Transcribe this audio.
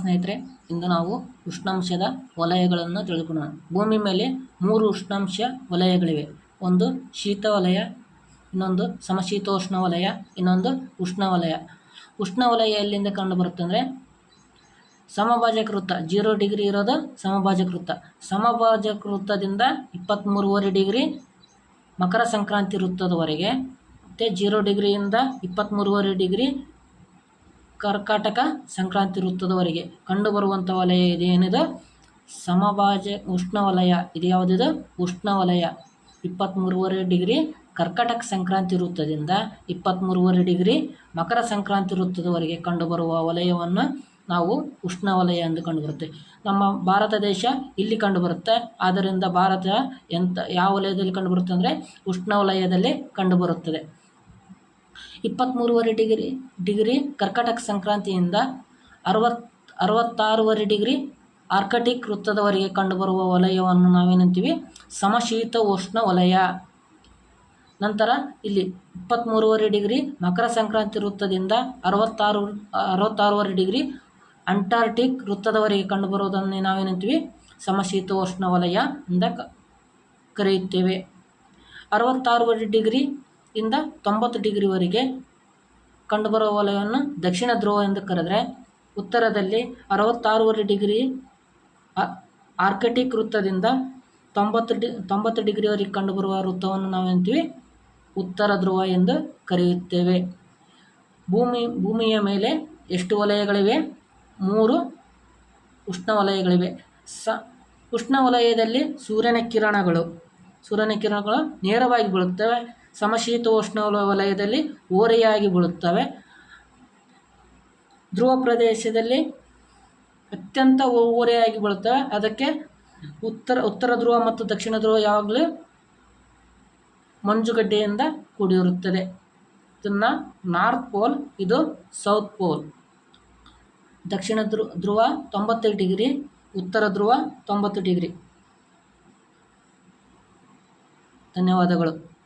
ಸ್ನೇಹಿತರೆ, ಇಂದು ನಾವು ಉಷ್ಣಾಂಶದ ವಲಯಗಳನ್ನು ತಿಳ್ಕೊಳ್ಳೋಣ ಭೂಮಿ ಮೇಲೆ ಮೂರು ಉಷ್ಣಾಂಶ ವಲಯಗಳಿವೆ. ಒಂದು ಶೀತ ವಲಯ ಇನ್ನೊಂದು ಸಮಶೀತೋಷ್ಣ ವಲಯ, ಇನ್ನೊಂದು ಉಷ್ಣವಲಯ. ಉಷ್ಣವಲಯ ಎಲ್ಲಿಂದ ಕಂಡುಬರುತ್ತೆ ಅಂದರೆ, ಸಮಭಾಜಕ ವೃತ್ತ, ಜೀರೋ ಡಿಗ್ರಿ ಇರೋದು ಸಮಭಾಜಕ ವೃತ್ತ. ಸಮಭಾಜಕ ವೃತ್ತದಿಂದ ಇಪ್ಪತ್ತ್ಮೂರುವರೆ ಡಿಗ್ರಿ ಮಕರ ಸಂಕ್ರಾಂತಿ ವೃತ್ತದವರೆಗೆ, ಮತ್ತು ಜೀರೋ ಡಿಗ್ರಿಯಿಂದ ಇಪ್ಪತ್ತ್ಮೂರುವರೆ ಡಿಗ್ರಿ ಕರ್ಕಾಟಕ ಸಂಕ್ರಾಂತಿ ವೃತ್ತದವರೆಗೆ ಕಂಡುಬರುವಂಥ ವಲಯ ಇದೇನಿದೆ ಸಮಭಾಜ ಉಷ್ಣವಲಯ. ಇದು ಯಾವುದಿದೆ? ಉಷ್ಣವಲಯ. ಇಪ್ಪತ್ತ್ಮೂರುವರೆ ಡಿಗ್ರಿ ಕರ್ಕಾಟಕ ಸಂಕ್ರಾಂತಿ ವೃತ್ತದಿಂದ ಇಪ್ಪತ್ತ್ಮೂರುವರೆ ಡಿಗ್ರಿ ಮಕರ ಸಂಕ್ರಾಂತಿ ವೃತ್ತದವರೆಗೆ ಕಂಡುಬರುವ ವಲಯವನ್ನು ನಾವು ಉಷ್ಣವಲಯ ಎಂದು ಕಂಡುಬರುತ್ತೆ. ನಮ್ಮ ಭಾರತ ದೇಶ ಇಲ್ಲಿ ಕಂಡುಬರುತ್ತೆ. ಆದ್ದರಿಂದ ಭಾರತ ಎಂಥ ಯಾವ ವಲಯದಲ್ಲಿ ಕಂಡುಬರುತ್ತೆ ಅಂದರೆ ಉಷ್ಣವಲಯದಲ್ಲಿ ಕಂಡುಬರುತ್ತದೆ. ಇಪ್ಪತ್ತ್ಮೂರುವರೆ ಡಿಗ್ರಿ ಡಿಗ್ರಿ ಕರ್ಕಾಟಕ ಸಂಕ್ರಾಂತಿಯಿಂದ ಅರವತ್ತು ಅರವತ್ತಾರೂವರೆ ಡಿಗ್ರಿ ಆರ್ಕಟಿಕ್ ವೃತ್ತದವರೆಗೆ ಕಂಡುಬರುವ ವಲಯವನ್ನು ನಾವೇನಂತೀವಿ? ಸಮಶೀತ ಉಷ್ಣ ವಲಯ. ನಂತರ ಇಲ್ಲಿ ಇಪ್ಪತ್ತ್ಮೂರುವರೆ ಡಿಗ್ರಿ ಮಕರ ಸಂಕ್ರಾಂತಿ ವೃತ್ತದಿಂದ ಅರವತ್ತಾರು, ಅರವತ್ತಾರೂವರೆ ಡಿಗ್ರಿ ಅಂಟಾರ್ಟಿಕ್ ವೃತ್ತದವರೆಗೆ ಕಂಡುಬರುವುದನ್ನು ನಾವೇನಂತೀವಿ? ಸಮಶೀತೋಷ್ಣ ವಲಯ ಕ, ಕರೆಯುತ್ತೇವೆ. ಅರವತ್ತಾರೂವರೆ ಡಿಗ್ರಿ ಇಂದ ತೊಂಬತ್ತು ಡಿಗ್ರಿವರೆಗೆ ಕಂಡುಬರುವ ವಲಯವನ್ನು ದಕ್ಷಿಣ ಧ್ರುವ ಎಂದು ಕರೆದರೆ ಉತ್ತರದಲ್ಲಿ ಅರವತ್ತಾರೂವರೆ ಡಿಗ್ರಿ ಆರ್ಕಟಿಕ್ ವೃತ್ತದಿಂದ ತೊಂಬತ್ತು ಡಿ, ತೊಂಬತ್ತು ಡಿಗ್ರಿವರೆಗೆ ಕಂಡುಬರುವ ವೃತ್ತವನ್ನು ನಾವೇಂತೀವಿ ಉತ್ತರ ಧ್ರುವ ಎಂದು ಕರೆಯುತ್ತೇವೆ. ಭೂಮಿ, ಭೂಮಿಯ ಮೇಲೆ ಎಷ್ಟು ವಲಯಗಳಿವೆ? ಮೂರು ಉಷ್ಣ ವಲಯಗಳಿವೆ. ಸ ಉಷ್ಣವಲಯದಲ್ಲಿ ಸೂರ್ಯನ ಕಿರಣಗಳು ಸೂರ್ಯನ ಕಿರಣಗಳು ನೇರವಾಗಿ ಬೀಳುತ್ತವೆ. ಸಮಶೀತೋಷ್ಣ ವಲಯದಲ್ಲಿ ಓರೆಯಾಗಿ ಬೀಳುತ್ತವೆ. ಧ್ರುವ ಪ್ರದೇಶದಲ್ಲಿ ಅತ್ಯಂತ ಓರೆಯಾಗಿ ಬೀಳುತ್ತವೆ. ಅದಕ್ಕೆ ಉತ್ತರ ಉತ್ತರ ಧ್ರುವ ಮತ್ತು ದಕ್ಷಿಣ ಧ್ರುವ ಯಾವಾಗಲೂ ಮಂಜುಗಡ್ಡೆಯಿಂದ ಕೂಡಿರುತ್ತದೆ. ಇದನ್ನು ನಾರ್ತ್ ಪೋಲ್, ಇದು ಸೌತ್ ಪೋಲ್. ದಕ್ಷಿಣ ಧ್ರು, ಧ್ರುವ ತೊಂಬತ್ತೈದು ಡಿಗ್ರಿ, ಉತ್ತರ ಧ್ರುವ ತೊಂಬತ್ತು ಡಿಗ್ರಿ. ಧನ್ಯವಾದಗಳು.